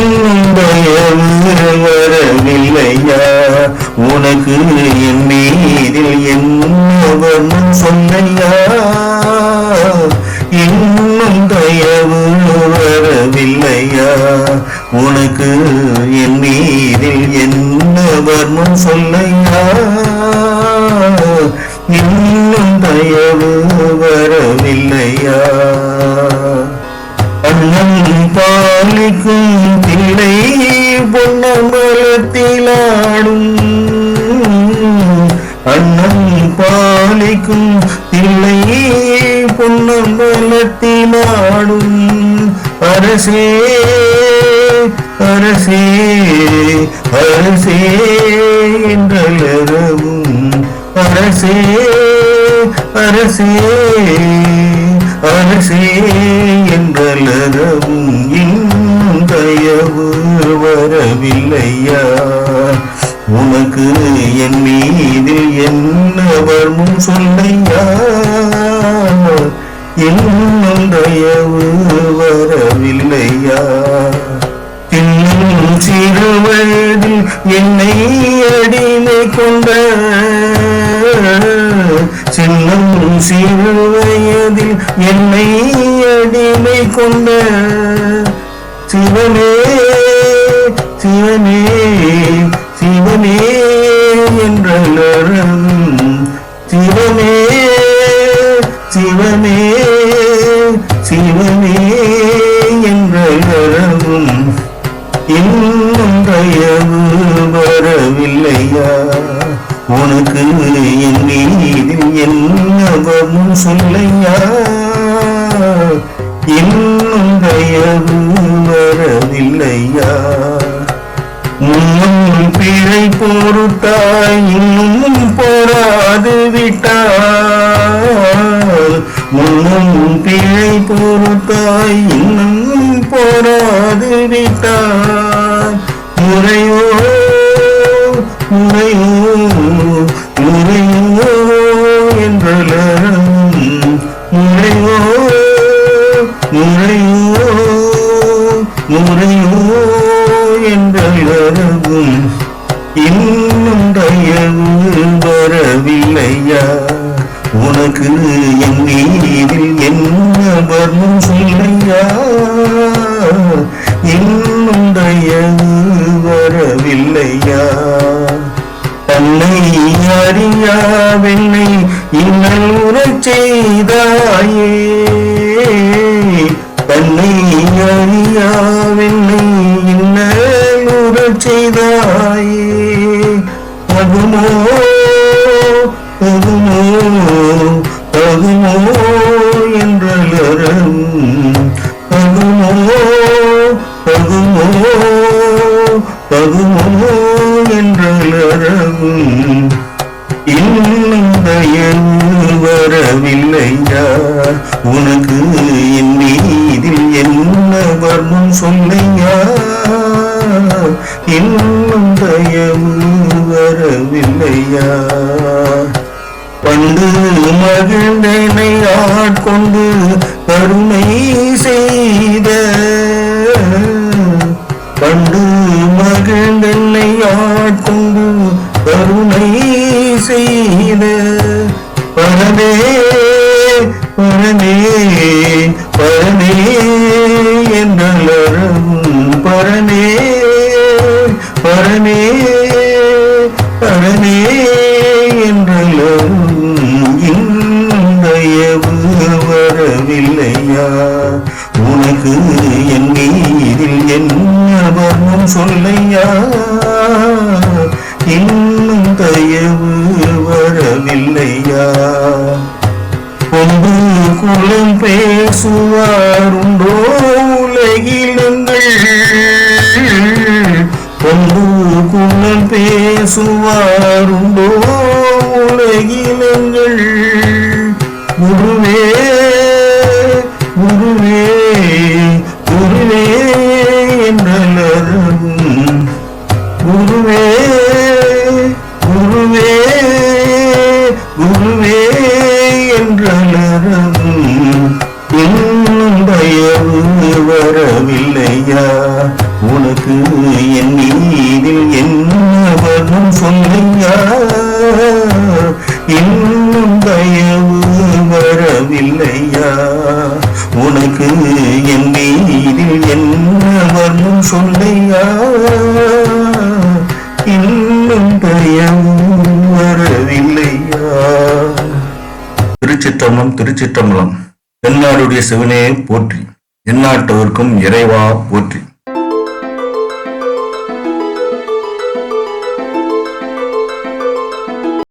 இன்னும் வரவில்லையா உனக்கு என் மீதில் என்னவன் சொல்லையா இன்னும் தயவு வரவில்லையா? உனக்கு என் மீதில் என்ன வர்மம் சொல்லையா இன்னும் தயவு வரவில்லையா? அண்ணன் பாலிக்கும் தில்லை பொன்னம்பலத்திலாடும். அண்ணன் பாலிக்கும் தில்லை பொன்னம்பலத்திலாடும். அரசே அரசே அரசே என்றலரவும் அரசே அரசே அரசே என்றலரவும் இன்னும் தயவு வரவில்லையா இன்னும் சிறு வயதில் என்னை அடிமை கொண்ட சின்னம் சிறு வயதில் என்னை அடிமை கொண்ட சிவனே சிவனே சிவனே என்ற சிவனே சிவனே. சிவனே என்றலரும் இன்னும் வரவில்லையா? உனக்கு என் மீதில் என்னவமும் சொல்லையா? இன்னும் தயவு வரவில்லையா? முன்னும் பிழை பொறுத்தார் போராது முறையோ முறையோ முறையோ என்றலரும் முறையோ முறையோ முறையோ என்றலரும் இன்னும் தயவு வரவில்லையா? உனக்கு வரவில்லையா தன்னை அறியாவென்னை இன்னல் உறச் செய்தாயே. என்றலரும் இன்னும் தயவு வரவில்லையா உனக்கு என் மீதில் என்ன வர்மம் சொல்லையா? இன்னும் தயவு வரவில்லையா? பண்டு மகிழ்ந்தனை ஆட்கொண்டு கருணை செய்த பரமே பரமே பரமே என்றலரும் பரமே பரமே பரமே என்றலரும் இந்தயவு வரவில்லையா? உனக்கு என் மீதில் என்ன வர்ணம் சொல்லையா? இன் தயவு வரவில்லையா? கொண்டு குலம் பேசுவாருண்டோ உலகிலங்கள் கொண்டு குலம் பேசுவாருண்டோ உலகிலங்கள் குருவே குருவே குருவே என்றலரும் என்றலரும் இன்னும் வரவில்லையா உனக்கு என் நீதில் என்னவரும் சொல்லையா இன்னும் தயவு வரவில்லையா உனக்கு என் நீதில் என்னவரும் சொல்லையா? இன்னும் தயவு திருச்சிற்றம்பலம் திருச்சிற்றம்பலம். தென்னாடுடைய சிவனே போற்றி. எந்நாட்டவர்க்கும் இறைவா போற்றி.